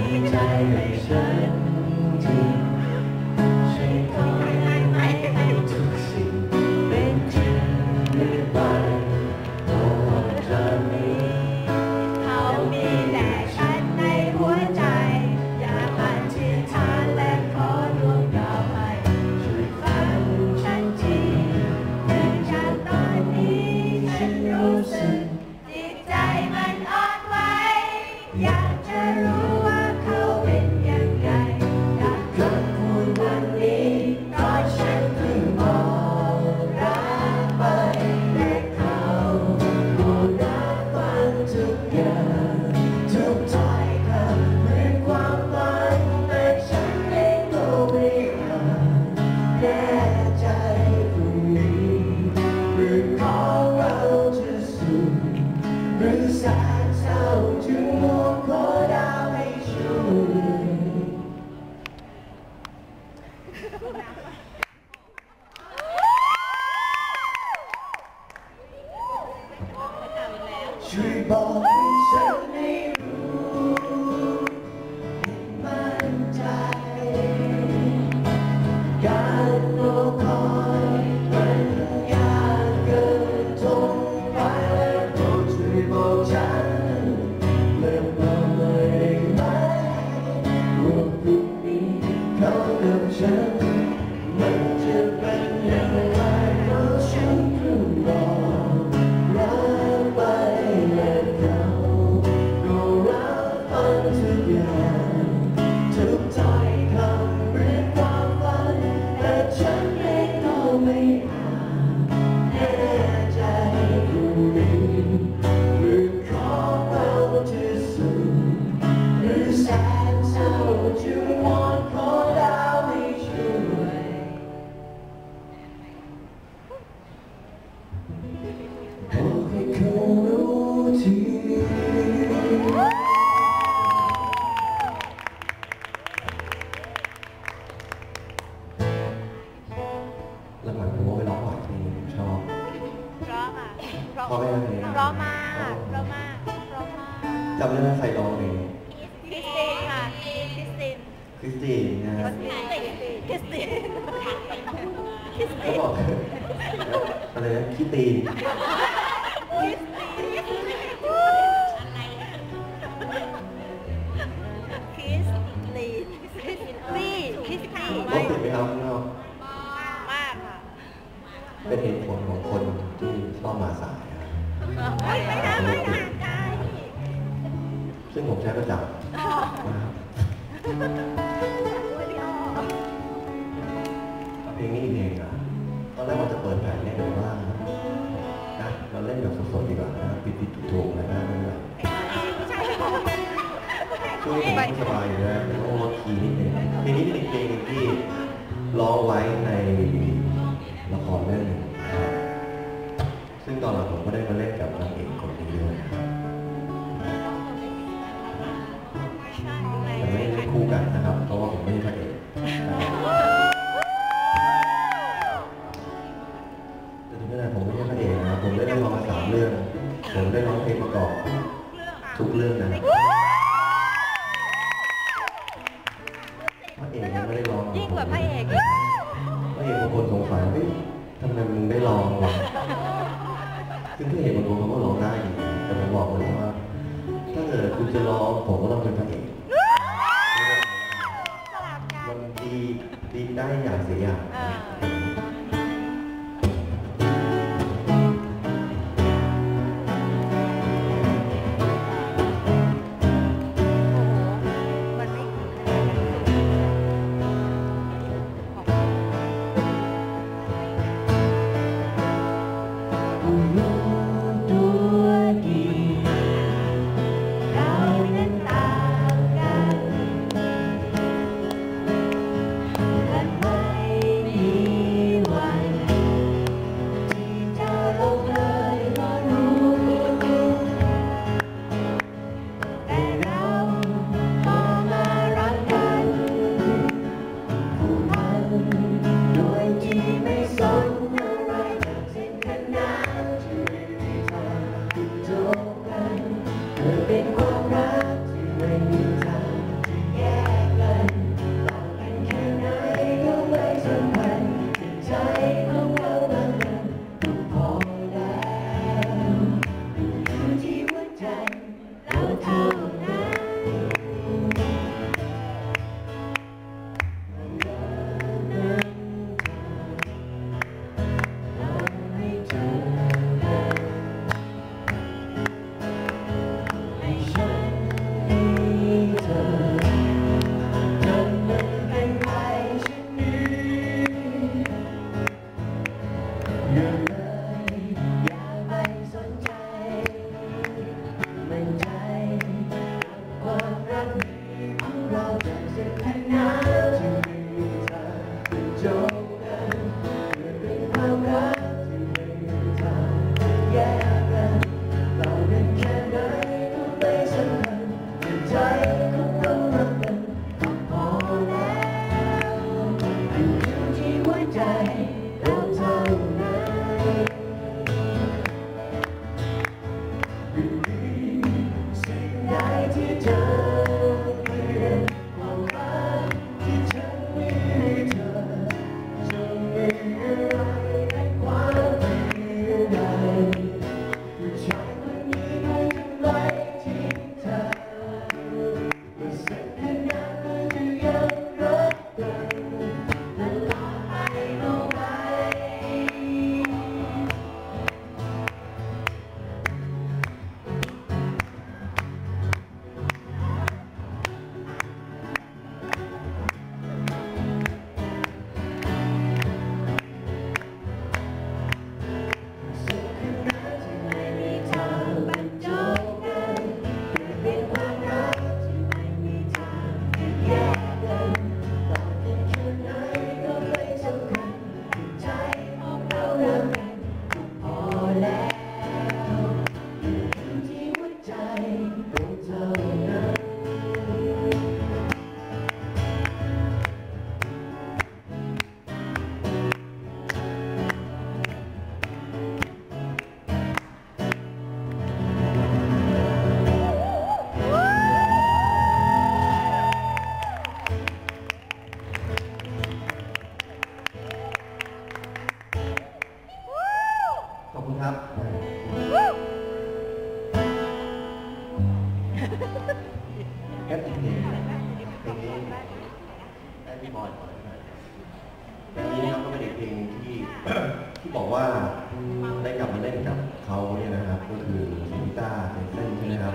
มีใจใบอกให้ฉันได้รู้มั่นใจ การรอคอยมันยากเกินทนไปและโปรดช่วยบอกฉันเริ่มต้นเลยได้ไหมว่าพรุ่งนี้เขากับฉันมัน พราะเพราะไม่ได้เพลงเพราะมากเพราะมากเพราะมากจำได้ไหมใครร้องเพลงคริสตินค่ะคริสตินคริสตินนะคริสตินคริสตินคริสเขาตินบอกอะไรนะคิดตีน คริส ช้ประจำนะครับเพลงนี้เพลงอะตอนแรกว่าจะเปิดแผ่นเล่นแต่ว่านะเราเล่นแบบสดๆดีกว่านะปิดปิดถูกๆอะไรนะไม่เป็นไรช่วงนี้ผมสบายอยู่แล้วต้องลดคีย์นิดนึงเพลงนี้เป็นเพลงที่ร้องไว้ในละครเรื่องหนึ่งนะซึ่งตอนหลังผมก็ได้มาเล่นกับนางเอกคนนี้ด้วย กันนะครับ เพราะว่าผมไม่ใช่พระเอกแต่ถึงขนาดผมไม่ใช่พระเอกนะครับผมได้เล่นละครมาสามเรื่อง ผมได้ร้องเพลงประกอบทุกเรื่องนะครับพระเอกยังไม่ได้ร้องยิ่งกว่าพระเอกอีกพระเอกบางคนสงสัยเฮ้ยทำไมมึงได้ร้องวะซึ่งพระเอกบางคนเขาก็ร้องได้อยู่แต่ผมบอกเลยว่าถ้าเกิดคุณจะร้องผมก็ต้องเป็นพระเอก ดีได้อย่างเสียอย่าง Yeah. แค่เพลงเพลงเพลงนี้ได้พี่บอยก่อนนะครับเพลงนี้นะครับก็เป็นอีกเพลงที่ที่บอกว่าได้กลับมาเล่นกับเขาเนี่ยนะครับ ก็คือซินิต้าเป็นเส้นใช่ไหมครับ